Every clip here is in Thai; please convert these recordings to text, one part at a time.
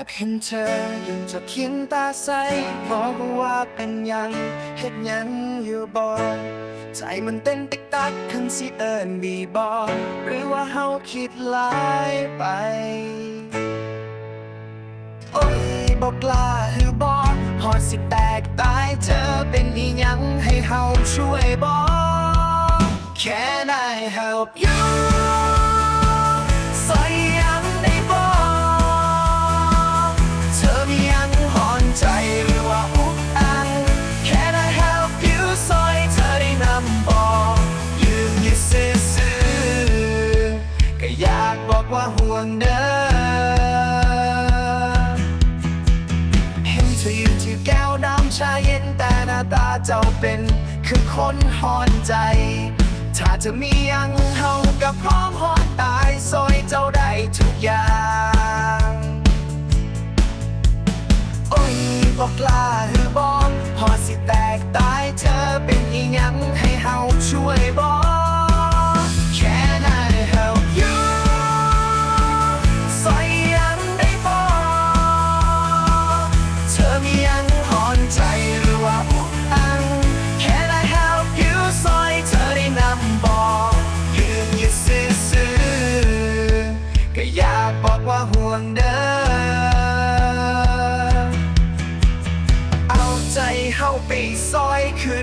อบเห็นเธอจะคินตาใสบอกว่าเป็นยังเฮ็ดยังอยู่บ่ใจมันเต้นติ๊กตักคันสิเอิญบีบอหรือว่าเฮาคิดหลายไป โอ้ยบอกกล้าหรือบอหอดสิแตกตายเธอเป็นอีหยังให้เฮาช่วยบอ Can I help you งเด้อเห็นเธออยืนถือแก้วน้ำชาเย็นแต่หน้าตาเจ้าเป็นคือคนหอนใจ ถ้าจะมียังเฮากับพร้อมหอนตายซอยเจ้าได้ทุกอย่างโอ้ยบอกลาหรือบอกพอสิแตกตายเธอเป็นอีหยัง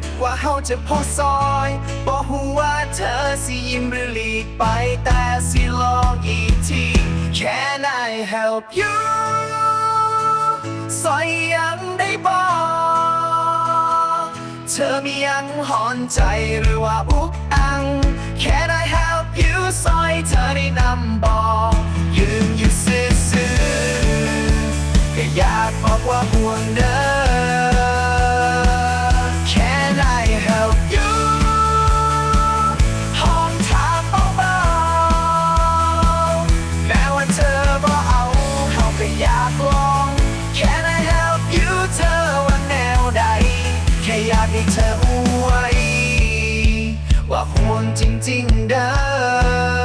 ดว่าเฮาจะพอซอยบอกหูว่าเธอสิยิ้มหรือหลีกไปแต่สิลองอีกที Can I help you ซอยยังได้บอกเธอมียังหอนใจหรือว่าอุกอัง Can I help you ซอยเธอได้นำบอกยืนอยู่ซื่อๆก็อยากบอกว่าห่วงเด้อ จริง ๆ ได้